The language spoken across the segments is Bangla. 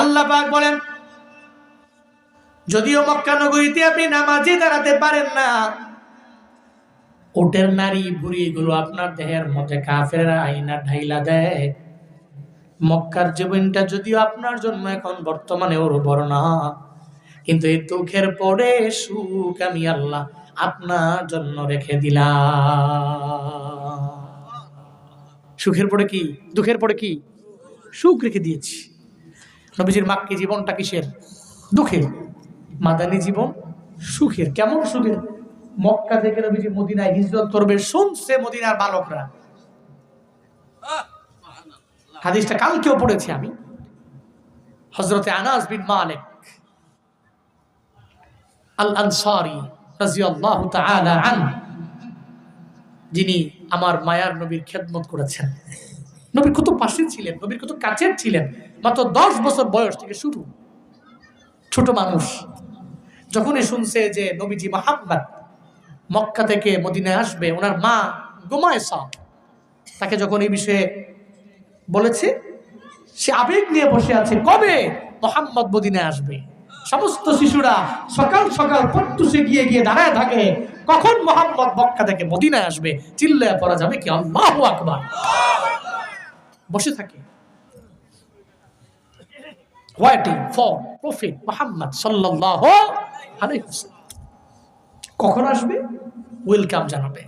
আল্লাহ বলেন, যদিও মক্কা নগরীতে আপনি নামাজে দাঁড়াতে পারেন না ওটের নারী বুড়ি এগুলো আপনার দেহের মধ্যে কাফের আইনা ঢাইলা দেয়। মক্কার জীবনটা যদিও আপনার জন্য এখন বর্তমানে উর্বর না, কিন্তু এই দুঃখের পরে সুখ আমি আল্লাহ আপনার জন্য রেখে দিলাম। সুখের পরে কি? দুঃখের পরে কি? সুখ রেখে দিয়েছি। নবীজির মাক্কি জীবনটা কিসের? দুঃখের। মাদানী জীবন সুখের। কেমন সুখের? মক্কা থেকে নবীজি মদিনায় হিজরত করবে, শুনছে মদিনার বালকরা। হাদিসটা কালকেও পড়েছি আমি। হজরতে আনাস বিন মালিক আল আনসারি রাজিয়াল্লাহু তাআলা আন, যিনি আমার মায়ার নবীর খেদমত করেছেন। নবীর কত পাশে ছিলেন? নবীর কত কাছের ছিলেন? মাত্র দশ বছর বয়স থেকে শুরু। ছোট মানুষ। যখনই শুনছে যে নবীজি মাহাম্মদ মক্কা থেকে মদিনায় আসবে, ওনার মা গোমায়সা তাকে যখন এই বিষয়ে বলেছে, সে আবেগ নিয়ে বসে আছে, কবে মোহাম্মদ মদিনায় আসবে? সমস্ত শিশুরা সকাল সকাল প্রত্যুষে গিয়ে গিয়ে দাঁড়ায় থাকে, কখন মোহাম্মদ মক্কা থেকে মদিনায় আসবে? চিল্লায় পড়া যাবে কি? আল্লাহ আকবার। বসে থাকে। ওয়াইটিং ফর প্রফিট মোহাম্মদ সাল্লাহ কখন আসবে? ওয়েলকাম জানাবে।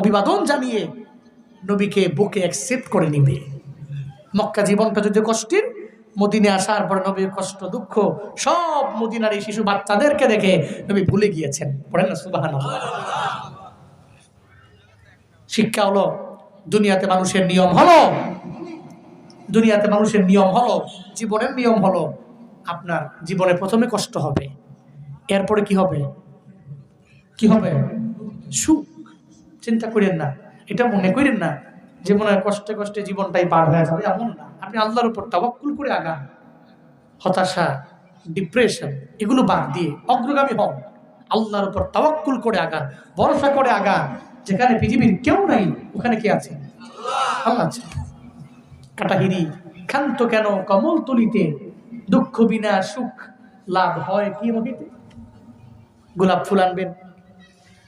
অভিবাদন জানিয়ে নবীকে বুকে অ্যাকসেপ্ট করে নিবে। মক্কা জীবনটা যদি কষ্টের, মদিনে আসার পর নবীর কষ্ট, দুঃখ, সব মদিনার এই শিশু বাচ্চাদেরকে দেখে নবী ভুলে গিয়েছেন। পড়েন না সুবাহান শিক্ষা হলো, দুনিয়াতে মানুষের নিয়ম হলো দুনিয়াতে মানুষের নিয়ম হলো, জীবনের নিয়ম হলো, আপনার জীবনে প্রথমে কষ্ট হবে, এরপরে কি হবে? কি হবে? সুখ। চিন্তা করেন না, এটা মনে করেন না হয় কষ্টে কষ্টে জীবনটাই পার হয়ে যাবে, এমন না। আপনি আল্লাহর উপর তাবাক্কুল করে আগান। হতাশা ডিপ্রেশন এগুলো বাদ দিয়ে অগ্রগামী হন। আল্লাহর উপর তাওয়াক্কুল করে আগান, ভরসা করে আগান। যেখানে পৃথিবীর কেউ নাই, ওখানে কে আছে? আল্লাহ আছে। কাটাহিরি, ক্ষান্ত কেন কমল তুলিতে? দুঃখ বিনা সুখ লাভ হয় কি মহিতে গোলাপ ফুল আনবেন,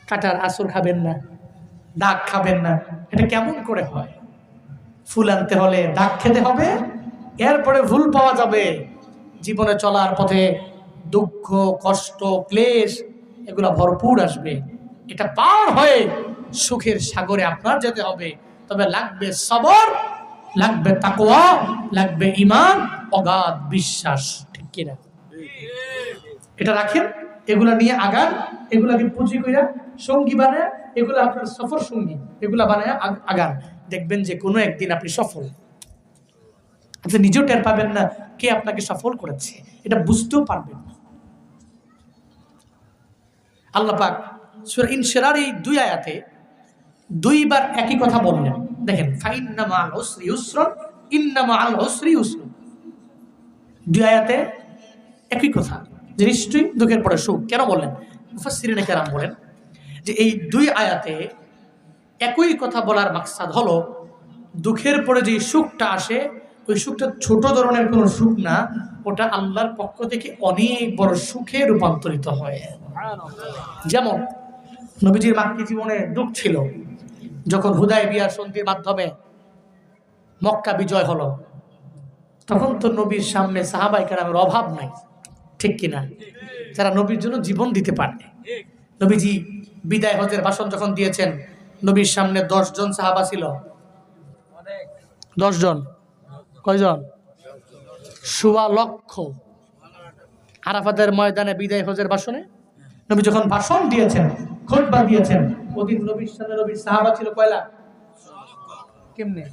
কাটার আসর খাবেন না, দাগ খাবেন না, এটা কেমন করে হয়? ফুল আনতে হলে দাগ খেতে হবে, এরপরে ভুল পাওয়া যাবে। জীবনে চলার পথে দুঃখ, কষ্ট, ক্লেশ, এগুলো ভরপুর আসবে। এটা পার হয়ে সুখের সাগরে আপনার যেতে হবে। তবে লাগবে সবর লাগবে তাকোয়া লাগবে ইমান অগাধ বিশ্বাস। ঠিক কিনা? এটা রাখেন, এগুলা নিয়ে আগান এগুলাকে পুঁজি কইরা সঙ্গী বানায়, এগুলো আপনার সফর সঙ্গী, এগুলা বানায় আগ- আগান। দেখবেন যে কোনো একদিন আপনি সফল। আপনি নিজেও টের পাবেন না কে আপনাকে সফল করেছে। এটা বুঝতেও পারবেন না। আল্লাহ পাক সূরা ইনশিরার এই দুই আয়াতে দুইবার একই কথা বললেন। দেখেন ফাইন্না মাল উসরি ইউসরন ইন্না মাল উসরি ইউসরন। দুই আয়াতে একই কথা, যে দুঃখের পরে সুখ। কেন বললেন? মুফাসসিরিনে কেরাম বলেন যে এই দুই আয়াতে একই কথা বলার মাকসাদ হলো, দুঃখের পরে যে সুখটা আসে, ওই সুখটা ছোট ধরনের কোনো সুখ না, ওটা আল্লাহর পক্ষ থেকে অনেক বড় সুখে রূপান্তরিত হয়। যেমন, নবীজির মাক্কি জীবনে দুঃখ ছিল যখন হুদায় বিয়ার সন্ধির মাধ্যমে মক্কা বিজয় হলো, তখন তো নবীর সামনে সাহাবাই কারামের অভাব নাই, ঠিক কিনা? যারা নবীর জন্য জীবন দিতে পারে নবীজি বিদায় হজের ভাষণ যখন দিয়েছেন, নবীর সামনে জন সাহাবা ছিল। জন কয়জন? সুয়া লক্ষ। আরাফাতের ময়দানে বিদায় হজের ভাষণে নবী যখন ভাষণ দিয়েছেন খোটবা দিয়েছেন ওদিন নবীর সামনে নবীর সাহাবা ছিল কয়লা কেমনে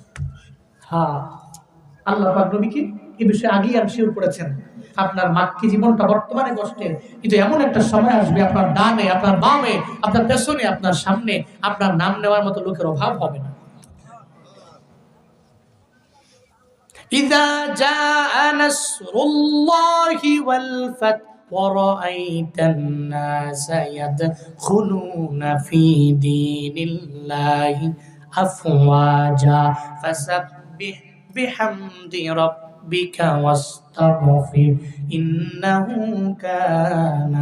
হ্যাঁ আল্লাহ পাক নবীকে এই বিষয়ে আগেই আনশিওর করেছেন আপনার মাক্কি জীবনটা বর্তমানে কষ্টের কিন্তু এমন একটা সময় আসবে আপনার ডানে আপনার বামে আপনার পেছনে আপনার সামনে আপনার নাম নেওয়ার মতো লোকের অভাব হবে না إذا جاء نصر الله والفتح ورأيت الناس يدخلون في دين الله أفواجا فسبح بحمد ربك ربك واستغفر إنه كان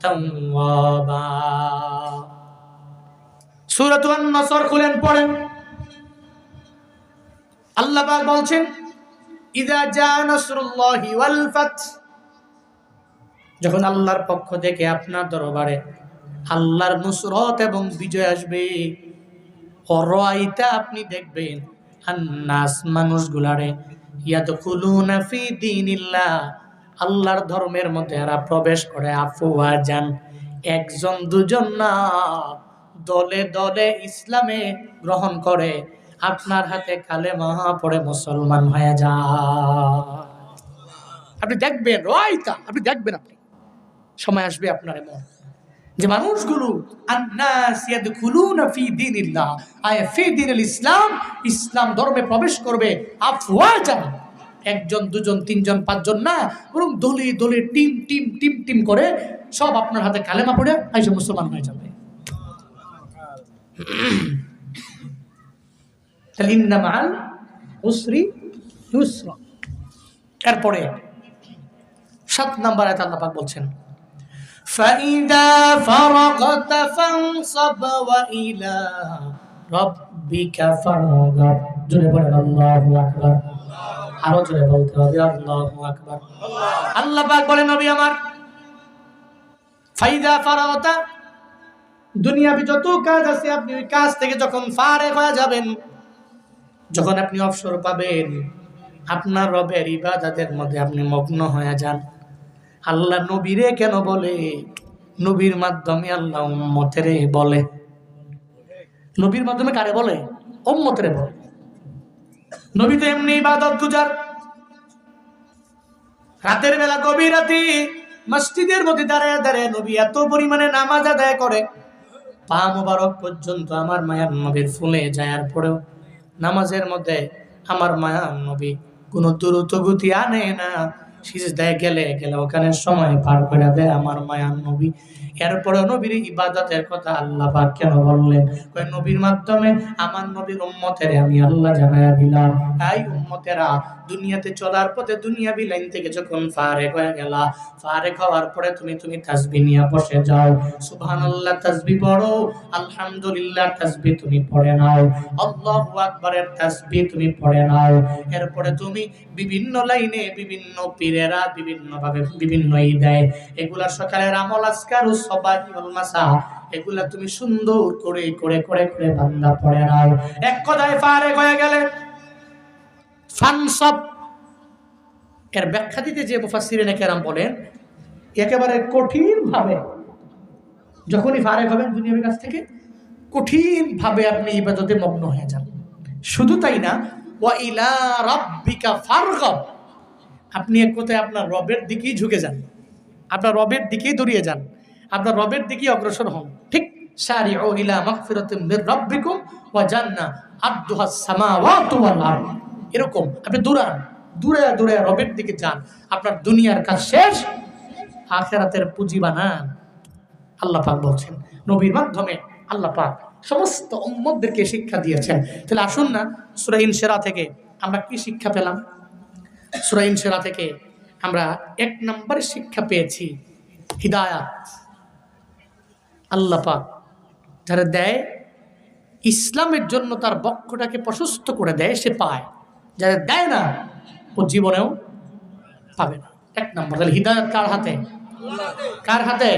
توابا সূরাত আন-নাসর খুলেন পড়েন আল্লাহ পাক বলছেন ইদা জা নাসরুল্লাহি ওয়াল ফাত যখন আল্লাহর পক্ষ থেকে আপনার দরবারে আল্লাহর নুসরত এবং বিজয় আসবে, অরাইতা আপনি দেখবেন আন্নাস মানুষগুলারে আল্লাহর ধর্মের মধ্যে এরা প্রবেশ করে আফওয়া যান একজন দুজন না, দলে দলে ইসলামে গ্রহণ করে, আপনার হাতে কালেমা পড়ে মুসলমান হয়ে যা আপনি দেখবেন রয়তা আপনি দেখবেন আপনি। সময় আসবে আপনার এমন। যে মানুষগুলো ইসলাম। ইসলাম ধর্মে প্রবেশ করবে আফওয়াজান একজন, দুজন, তিনজন, পাঁচজন না, বরং দলে দলে টিম টিম টিম টিম করে সব আপনার হাতে কালেমা পড়ে আইসে মুসলমান হয়ে যাবে। এরপরে সাত নাম্বার আয়াত আল্লাহ পাক বলছেন فإذا فرغت فانصب وإلى ربك فارغب জোরে বলেন আল্লাহু আকবার আরো জোরে বলতে হবে আল্লাহু আকবার আল্লাহ পাক বলেন নবী আমার ফাইদা ফারাগতা দুনিয়াবি যত কাজ আছে আপনি ওই কাজ থেকে যখন ফারে হয়ে যাবেন যখন আপনি অবসর পাবেন আপনার রবের ইবাদতের মধ্যে আপনি মগ্ন হয়ে যান আল্লাহ নবীরে কেন বলে? নবীর মাধ্যমে আল্লাহ উম্মতেরে বলে। নবীর মাধ্যমে কারে বলে? উম্মতেরে বলে। নবী তো এমনি ইবাদত গুজার। রাতের বেলা গভীর রাতি মসজিদের মধ্যে দাঁড়ায় দাঁড়ায় নবী এত পরিমাণে নামাজ আদায় করে। পা মোবারক পর্যন্ত আমার মায়ার নবীর ফুলে যাওয়ার পরেও নামাজের মধ্যে আমার মায়ার নবী কোনো দ্রুত গতি আনে না। সিজদায় গেলে গেলে ওখানে সময় পার করে দেয় আমার মায়ান নবী এরপরে নবীর ইবাদতের কথা আল্লাহ পাক কেন বললেন? কয়, নবীর মাধ্যমে আমার নবীর উম্মতের আমি আল্লাহ জানাইয়া দিলাম। এই উম্মতেরা দুনিয়াতে চলার পথে দুনিয়া লাইন থেকে যখন ফারে হয়ে গেলা ফারে খাওয়ার পরে তুমি তুমি তাসবি নিয়ে বসে যাও। সুবহানাল্লাহ, তাসবি পড়ো। আলহামদুলিল্লাহ, তাসবি তুমি পড়ে নাও। আল্লাহু আকবারের তাসবি তুমি পড়ে নাও। এরপরে তুমি বিভিন্ন লাইনে বিভিন্ন পীরেরা বিভিন্ন ভাবে বিভিন্ন ই দেয়। এগুলা সকালের আমল, আজকার মাসা। এগুলা তুমি সুন্দর করে করে করে করে বান্দা পড়ে নাও এক কথায় হয়ে গেলে ফানসব এর ব্যাখ্যা দিতে যে মুফাসসিরিনে কেরাম বলেন একেবারে কঠিন ভাবে যখনই ফারেক হবেন দুনিয়ার কাছ থেকে কঠিন ভাবে আপনি ইবাদতে মগ্ন হয়ে যান। শুধু তাই না ওয়া ইলা রাব্বিকা ফারগব। আপনি এক কথায় আপনার রবের দিকেই ঝুঁকে যান। আপনার রবের দিকেই দৌড়িয়ে যান। আপনার রবের দিকেই অগ্রসর হন ঠিক সারি ও ইলা মাগফিরাতিম মির ওয়া জান্নাহ আদদুহাস সামাওয়াতু ওয়াল আরদ। এরকম আপনি দৌড়ান দূরে দূরে রবের দিকে যান। আপনার দুনিয়ার কাজ শেষ, আখেরাতের পুঁজি বানান। আল্লাহ পাক বলছেন, নবীর মাধ্যমে আল্লাহ পাক সমস্ত উম্মতদেরকে শিক্ষা দিয়েছেন। তাহলে আসুন না সুরাইন সেরা থেকে আমরা কি শিক্ষা পেলাম? সুরাইন সেরা থেকে আমরা এক নম্বরে শিক্ষা পেয়েছি, হিদায়াত। আল্লাহ পাক যারা দেয়, ইসলামের জন্য তার বক্ষটাকে প্রশস্ত করে দেয়, সে পায়। যারা দেয় না, ও জীবনেও পাবে না। এক নম্বর, তাহলে হৃদায়ত কার হাতে? কার হাতে?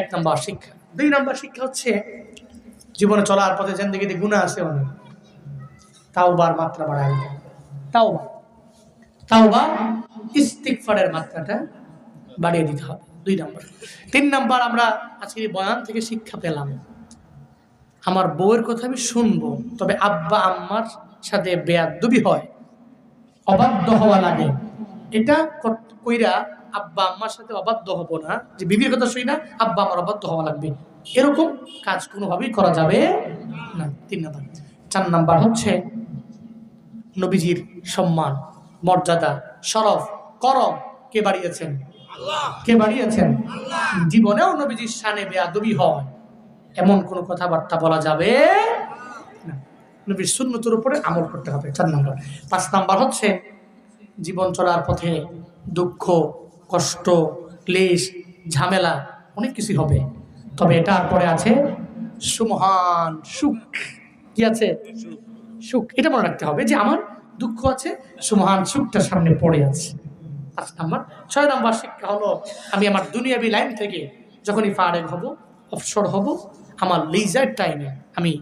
এক নম্বর শিক্ষা। দুই নম্বর শিক্ষা হচ্ছে, জীবনে চলার পথে জিন্দগিতে গুণা আছে অনেক। তাও বার মাত্রা বাড়ায় তাও বা তাও বা ইস্তিকফারের মাত্রাটা বাড়িয়ে দিতে হবে। দুই নম্বর। তিন নম্বর আমরা আজকে বয়ান থেকে শিক্ষা পেলাম। আমার বউয়ের কথা আমি শুনব, তবে আব্বা আম্মার সাথে বেয়াদবি হয়, অবাধ্য হওয়া লাগে। এটা কইরা আব্বা আম্মার সাথে অবাধ্য হব না, যে বিবির কথা শুই না, আব্বা আমার অবাধ্য হওয়া লাগবে। এরকম কাজ কোনোভাবেই করা যাবে না। তিন নম্বর। চার নাম্বার হচ্ছে নবীজির সম্মান, মর্যাদা সরফ করম কে বাড়িয়েছেন? কে বাড়িয়েছেন? জীবনেও নবীজির সানে বেয়াদবি হয়। এমন কোনো কথাবার্তা বলা যাবে না। নবীর সুন্নতের উপরে আমল করতে হবে, চার নম্বর। পাঁচ নাম্বার হচ্ছে, জীবন চলার পথে দুঃখ, কষ্ট, ক্লেশ, ঝামেলা অনেক কিছু হবে। তবে এটার পরে আছে, সুমহান সুখ। কি আছে? সুখ। এটা মনে রাখতে হবে যে আমার দুঃখ আছে, সুমহান সুখটা সামনে পড়ে আছে। পাঁচ নাম্বার। ছয় নম্বর শিক্ষা হলো, আমি আমার দুনিয়াবি লাইন থেকে যখনই ফারেক হব অবসর হব, আমার লেজার টাইমে আমি